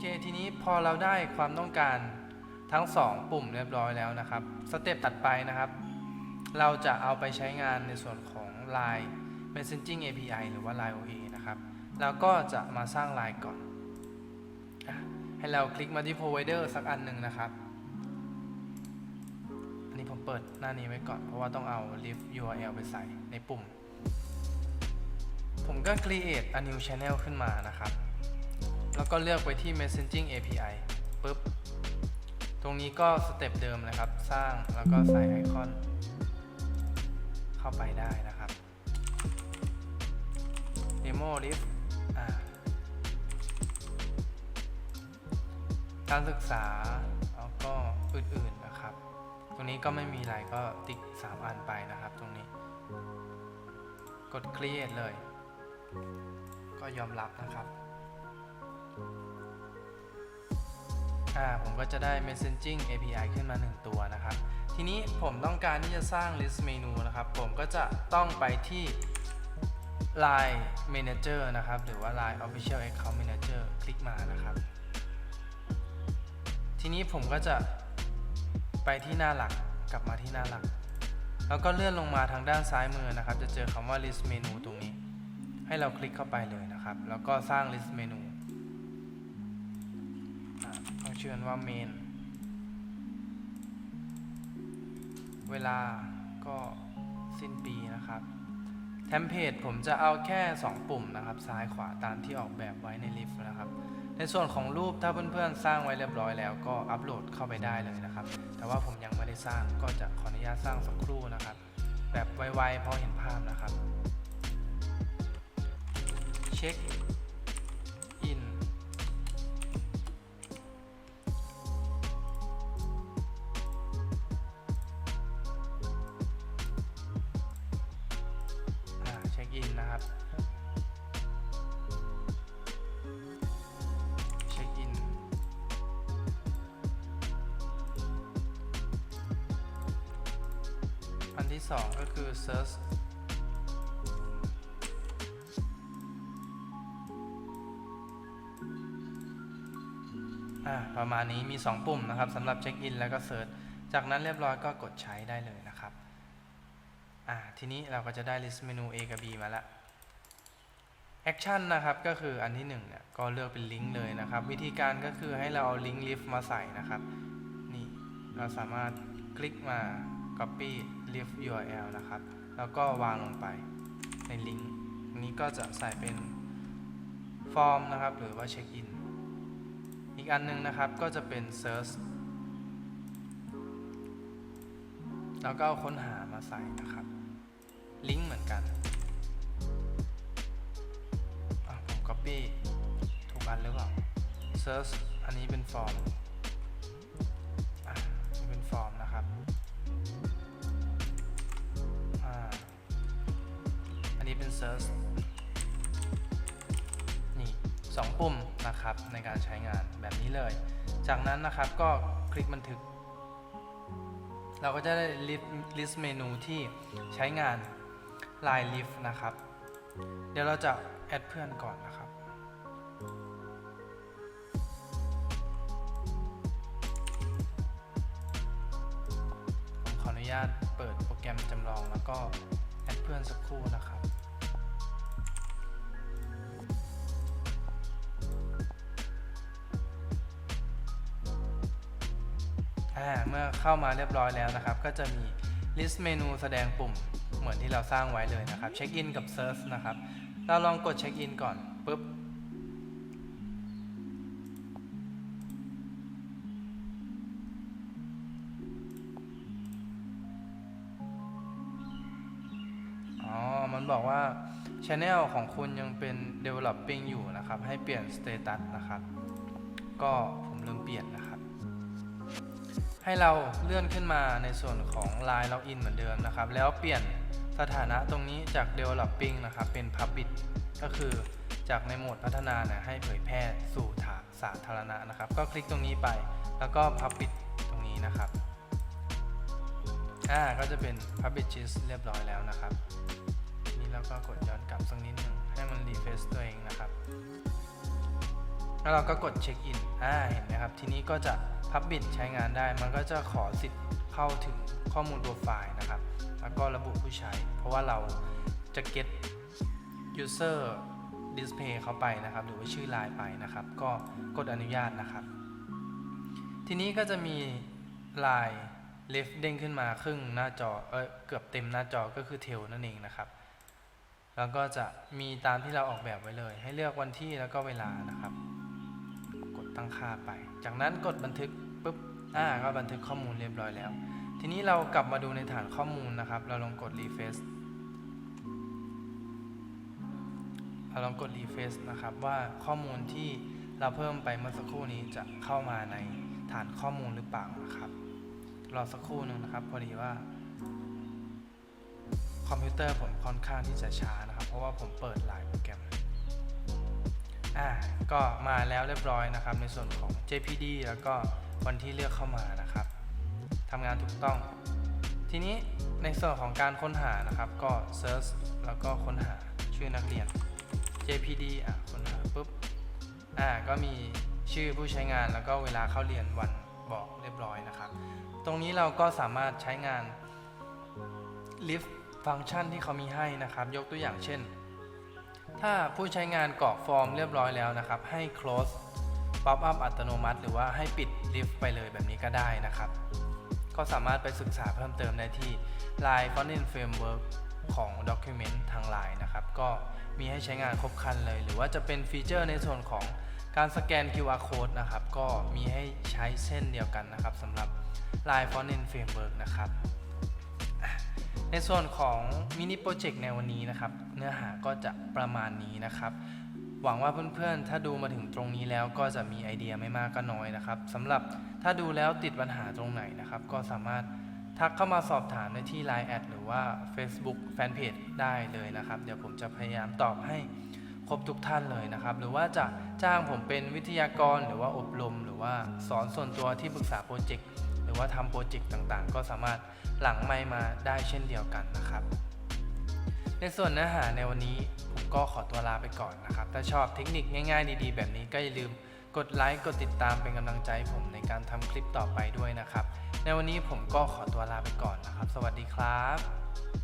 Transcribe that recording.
เคทีนี้พอเราได้ความต้องการทั้ง 2 ปุ่มเรียบร้อยแล้วนะครับสเต็ปถัดไปนะครับ เราจะเอาไปใช้งานในส่วนของ Line Messaging API หรือว่า Line OA นะครับแล้วก็จะมาสร้าง Line ก่อน ให้เราคลิกมาที่ provider สักอันหนึ่งนะครับ อันนี้ผมเปิดหน้านี้ไว้ก่อน เพราะว่าต้องเอา lift URL ไปใส่ในปุ่ม ผมก็ create a new channel ขึ้นมานะครับ แล้วก็เลือกไปที่ messaging API ปุ๊บ ตรงนี้ก็สเต็ปเดิมนะครับ สร้างแล้วก็ใส่ไอคอน เข้าไปได้นะครับ demo lift การศึกษาแล้วก็อื่นๆนะครับ ตรงนี้ก็ไม่มีอะไรก็ติ๊ก 3 อันไปนะครับตรงนี้ กด create เลย ก็ยอมรับนะครับ อ่าผมก็จะได้ messaging API ขึ้นมา 1 ตัวนะครับ ทีนี้ผมต้องการที่จะสร้าง list menu นะครับ ผมก็จะต้องไปที่ Line Manager นะครับ หรือว่า Line Official Account Manager คลิกมานะครับ ทีนี้ผมก็จะไปที่หน้าหลักกลับมาที่หน้าหลัก แล้วก็เลื่อนลงมาทางด้านซ้ายมือนะครับ จะเจอคำว่า list menu ตรงนี้ ให้เราคลิกเข้าไปเลยนะครับ แล้วก็สร้าง list menu ะต้องเชื่อว่า main เวลาก็สิ้นปีนะครับเทมเพลตผมจะเอาแค่ 2 ปุ่มนะครับ ซ้ายขวาตามที่ออกแบบไว้ในลิฟต์นะครับ ในส่วนของรูปถ้าเพื่อนๆ สร้างไว้เรียบร้อยแล้วก็อัปโหลดเข้าไปได้เลยนะครับ แต่ว่าผมยังไม่ได้สร้างก็จะขออนุญาตสร้างสักครู่นะครับ แบบไวๆพอเห็นภาพนะครับ เช็ค นะครับเช็คอินอันที่สองก็คือ search ประมาณนี้มี 2 ปุ่มนะครับสำหรับเช็คอินแล้วก็เซิร์ชจากนั้นเรียบร้อยก็กดใช้ได้เลยนะครับ ทีนี้เราก็จะได้ list menu A กับ B มาแล้ว action นนะครับก็คืออันที่1เนี่ยก็เลือกเป็นลิงก์เลยนะครับ วิธีการก็คือให้เราเอาลิงก์ lift มาใส่นะครับ นี่เราสามารถคลิกมา copy lift URL นะครับ แล้วก็วางลงไปในลิงก์นี้ก็จะใส่เป็นฟอร์มนะครับ หรือว่าเช็คอินอีกอันหนึงนะครับก็จะเป็น search แล้วก็ค้นหามาใส่นะครับ copy ถูกอันหรือเปล่า search อันนี้เป็นฟอร์มอะนี่เป็นฟอร์มนะครับอันนี้เป็น search นี่สองปุ่มนะครับในการใช้งานแบบนี้เลย จากนั้นนะครับก็คลิกบันทึก เราก็จะได้ list list เมนูที่ใช้งาน Line Lift นะครับ เดี๋ยวเราจะแอดเพื่อนก่อนนะครับ ญาตเปิดโปรแกรมจำลองแล้วก็แอดเพื่อนสักครู่นะครับเมื่อเข้ามาเรียบร้อยแล้วนะครับ ก็จะมี list เมนูแสดงปุ่มเหมือนที่เราสร้างไว้เลยนะครับ เช็คอินกับ search นะครับ เราลองกดเช็คอินก่อนปุ๊บ มันบอกว่า Channel ของคุณยังเป็น developing อยู่นะครับ ให้เปลี่ยน status นะครับ ก็ผมลืมเปลี่ยนนะครับ ให้เราเลื่อนขึ้นมาในส่วนของ Line Login เหมือนเดิมนะครับ แล้วเปลี่ยนสถานะตรงนี้จาก Developing นะครับ เป็น Public ก็คือจากในโหมดพัฒนาเนี่ยให้เผยแพร่สู่ฐานสาธารณะนะครับ ก็คลิกตรงนี้ไป แล้วก็ Public ตรงนี้นะครับ อ่า ก็จะเป็น Publish เรียบร้อยแล้วนะครับ ทีนี้เราก็กดย้อนกลับสักนิดหนึ่งให้มันรีเฟซตัวเองนะครับ แล้วเราก็กดเช็คอินอ่าเห็นไหมครับ ทีนี้ก็จะพับบิดใช้งานได้ มันก็จะขอสิทธิ์เข้าถึงข้อมูลตัวไฟล์นะครับ แล้วก็ระบุผู้ใช้ เพราะว่าเราจะ get user display เข้าไปนะครับ หรือว่าชื่อไลน์ไปนะครับ ก็กดอนุญาตนะครับ ทีนี้ก็จะมีไลาย left เด้งขึ้นมาครึ่งหน้าจอ เอ้ยเกือบเต็มหน้าจอก็คือ tail นั่นเองนะครับ แล้วก็จะมีตามที่เราออกแบบไว้เลย ให้เลือกวันที่แล้วก็เวลานะครับ กดตั้งค่าไป จากนั้นกดบันทึกปุ๊บอ่าก็บันทึกข้อมูลเรียบร้อยแล้ว ทีนี้เรากลับมาดูในฐานข้อมูลนะครับ เราลองกด refresh เราลองกด refresh นะครับว่าข้อมูลที่เราเพิ่มไปเมื่อสักครู่นี้จะเข้ามาในฐานข้อมูลหรือเปล่านะครับรอสักครู่หนึ่งนะครับ พอดีว่า คอมพิวเตอร์ผมค่อนข้างที่จะช้านะครับ เพราะว่าผมเปิดหลายโปรแกรมอ่าก็มาแล้วเรียบร้อยนะครับ ในส่วนของ JPD แล้วก็วันที่เลือกเข้ามานะครับทำงานถูกต้อง ทีนี้ในส่วนของการค้นหานะครับ ก็ search แล้วก็ค้นหาชื่อนักเรียน JPD อะค้นหาปุ๊บอ่าก็มีชื่อผู้ใช้งานแล้วก็เวลาเข้าเรียนวันบอกเรียบร้อยนะครับ ตรงนี้เราก็สามารถใช้งาน lift ฟังก์ชันที่เขามีให้นะครับ ยกตัวอย่างเช่น ถ้าผู้ใช้งานกรอกฟอร์มเรียบร้อยแล้วนะครับ ให้ close pop up อัตโนมัติ หรือว่าให้ปิด lift ไปเลยแบบนี้ก็ได้นะครับ ก็สามารถไปศึกษาเพิ่มเติมได้ที่ Line Frontend Framework ของ Document ทาง Line นะครับ ก็มีให้ใช้งานครบครันเลย หรือว่าจะเป็นฟีเจอร์ในส่วนของการสแกน QR code นะครับ ก็มีให้ใช้เช่นเดียวกันนะครับสำหรับ Line Frontend Framework นะครับ ในส่วนของมินิโปรเจกต์ในวันนี้นะครับ เนื้อหาก็จะประมาณนี้นะครับ หวังว่าเพื่อนๆ ถ้าดูมาถึงตรงนี้แล้วก็จะมีไอเดียไม่มากก็น้อยนะครับสำหรับถ้าดูแล้วติดปัญหาตรงไหนนะครับ ก็สามารถทักเข้ามาสอบถามได้ที่ Line แอดหรือว่า Facebook Fanpage ได้เลยนะครับ เดี๋ยวผมจะพยายามตอบให้ครบทุกท่านเลยนะครับ หรือว่าจะจ้างผมเป็นวิทยากรหรือว่าอบรม หรือว่าสอนส่วนตัวที่ปรึกษาโปรเจกต์ รือว่าทำโปรเจกต์ต่างๆ ก็สามารถหลังไมมาได้เช่นเดียวกันนะครับ ในส่วนเนื้อหาในวันนี้ผมก็ขอตัวลาไปก่อนนะครับ ถ้าชอบเทคนิคง่ายๆ ดีๆ แบบนี้ก็อย่าลืมกดไลค์กดติดตามเป็นกำลังใจให้ผมในการทำคลิปต่อไปด้วยนะครับ ในวันนี้ผมก็ขอตัวลาไปก่อนนะครับ สวัสดีครับ